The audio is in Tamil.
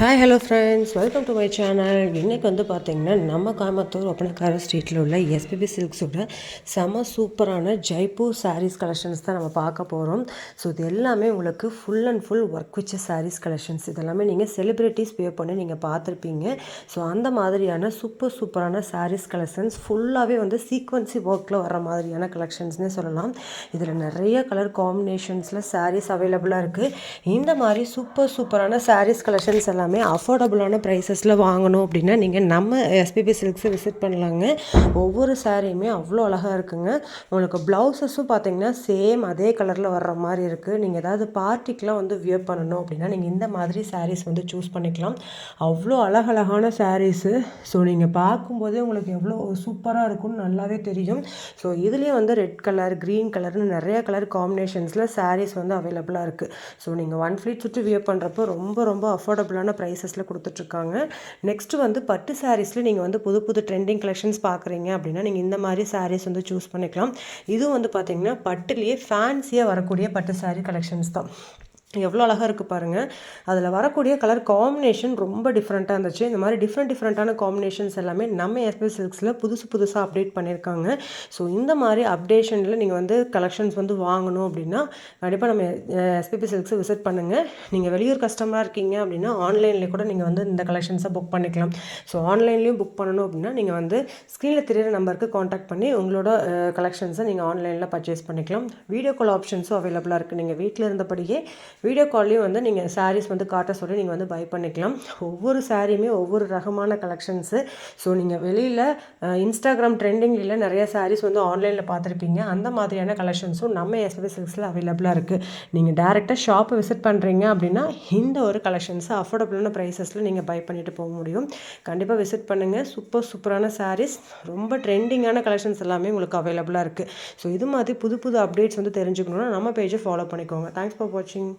Hi hello friends welcome to my channel இன்றைக்கி வந்து பார்த்திங்கன்னா நம்ம கோயம்புத்தூர் ஒப்பனக்கார ஸ்ட்ரீட்டில் உள்ள எஸ்பிபி சில்க்ஸோட செம சூப்பரான ஜெய்ப்பூர் சாரீஸ் கலெக்ஷன்ஸ் தான் நம்ம பார்க்க போகிறோம் ஸோ இது எல்லாமே உங்களுக்கு ஃபுல் அண்ட் ஃபுல் ஒர்க் வச்ச சாரீஸ் கலெக்ஷன்ஸ் இதெல்லாமே நீங்கள் செலிப்ரிட்டிஸ் பே பண்ணி நீங்கள் பார்த்துருப்பீங்க. ஸோ அந்த மாதிரியான சூப்பர் சூப்பரான சாரீஸ் கலெக்ஷன்ஸ் ஃபுல்லாகவே வந்து சீக்வன்சி ஒர்க்கில் வர மாதிரியான கலெக்ஷன்ஸ்னே சொல்லலாம். இதில் நிறைய கலர் காம்பினேஷன்ஸில் சாரீஸ் அவைலபிளாக இருக்குது இந்த மாதிரி சூப்பர் சூப்பரான சாரீஸ் கலெக்ஷன்ஸ் எல்லாம் அஃபோர்டபுளான ப்ரைஸஸில் வாங்கணும் அப்படின்னா நீங்கள் நம்ம எஸ்பிபி சில்க்ஸை விசிட் பண்ணலாங்க. ஒவ்வொரு சாரியுமே அவ்வளோ அழகாக இருக்குங்க. உங்களுக்கு ப்ளவுசஸும் பார்த்தீங்கன்னா சேம் அதே கலரில் வர்ற மாதிரி இருக்குது நீங்கள் ஏதாவது பார்ட்டிக்கெலாம் வந்து வியர் பண்ணணும் அப்படின்னா நீங்கள் இந்த மாதிரி சாரீஸ் வந்து சூஸ் பண்ணிக்கலாம். அவ்வளோ அழகழகான சாரீஸு ஸோ நீங்கள் பார்க்கும்போதே உங்களுக்கு எவ்வளோ சூப்பராக இருக்கும்னு நல்லாவே தெரியும். ஸோ இதுலேயே வந்து ரெட் கலர் க்ரீன் கலர்னு நிறைய கலர் காம்பினேஷன்ஸில் சாரீஸ் வந்து அவைலபிளாக இருக்குது ஸோ நீங்கள் ஒன் ஃப்ளீட் சுற்றி வியர் பண்ணுறப்போ ரொம்ப ரொம்ப அஃபோர்டபுளான ப்ரைஸஸில் கொடுத்துட்ருக்காங்க. நெக்ஸ்ட்டு வந்து பட்டு சாரீஸில் நீங்கள் வந்து புது புது ட்ரெண்டிங் கலெக்ஷன்ஸ் பார்க்குறீங்க அப்படின்னா நீங்கள் இந்த மாதிரி சாரீஸ் வந்து சூஸ் பண்ணிக்கலாம். இதுவும் வந்து பார்த்தீங்கன்னா பட்டுலேயே ஃபேன்சியாக வரக்கூடிய பட்டு சாரீ கலெக்ஷன்ஸ் தான். எவ்வளோ அழகாக இருக்குது பாருங்கள் அதில் வரக்கூடிய கலர் காம்பினேஷன் ரொம்ப டிஃப்ரெண்ட்டாக இருந்துச்சு. இந்த மாதிரி டிஃப்ரெண்ட் டிஃப்ரெண்ட்டான காம்பினேஷன்ஸ் எல்லாமே நம்ம எஸ்பி சில்க்ஸில் புதுசு புதுசாக அப்டேட் பண்ணியிருக்காங்க. ஸோ இந்த மாதிரி அப்டேஷனில் நீங்கள் வந்து கலெக்ஷன்ஸ் வந்து வாங்கணும் அப்படின்னா கண்டிப்பாக நம்ம எஸ்பிபி சில்க்ஸை விசிட் பண்ணுங்கள் நீங்கள் வெளியூர் கஸ்டமராக இருக்கீங்க அப்படின்னா ஆன்லைன்லேயே கூட நீங்கள் வந்து இந்த கலெக்ஷன்ஸை புக் பண்ணிக்கலாம். ஸோ ஆன்லைன்லேயும் புக் பண்ணணும் அப்படின்னா நீங்கள் வந்து ஸ்க்ரீனில் தெரியிற நம்பருக்கு காண்டாக்ட் பண்ணி உங்களோட கலெக்ஷன்ஸை நீங்கள் ஆன்லைனில் பர்ச்சேஸ் பண்ணிக்கலாம். வீடியோ கால் ஆப்ஷன்ஸும் அவைலபிளாக இருக்குது நீங்கள் வீட்டில் இருந்தபடியே வீடியோ கால்லையும் வந்து நீங்கள் சாரீஸ் வந்து காட்ட சொல்லி நீங்கள் வந்து பை பண்ணிக்கலாம். ஒவ்வொரு சாரியுமே ஒவ்வொரு ரகமான கலெக்ஷன்ஸு ஸோ நீங்கள் வெளியில் இன்ஸ்டாகிராம் ட்ரெண்டிங்கில் நிறைய சாரீஸ் வந்து ஆன்லைனில் பார்த்துருப்பீங்க. அந்த மாதிரியான கலெக்ஷன்ஸும் நம்ம எஸ்பி சிக்ஸில் அவைலபிளாக இருக்குது நீங்கள் டேரெக்டாக ஷாப்பை விசிட் பண்ணுறீங்க அப்படின்னா இந்த ஒரு கலெக்ஷன்ஸை அஃபோர்டபுளான ப்ரைஸஸில் நீங்கள் பை பண்ணிட்டு போக முடியும். கண்டிப்பாக விசிட் பண்ணுங்கள் சூப்பர் சூப்பரான சாரீஸ் ரொம்ப ட்ரெண்டிங்கான கலெக்ஷன்ஸ் எல்லாமே உங்களுக்கு அவைலபிளாக இருக்குது ஸோ இது மாதிரி புது புது அப்டேட்ஸ் வந்து தெரிஞ்சுக்கணுன்னா நம்ம பேஜை ஃபாலோ பண்ணிக்கோங்க. தேங்க்ஸ் ஃபார் வாட்சிங்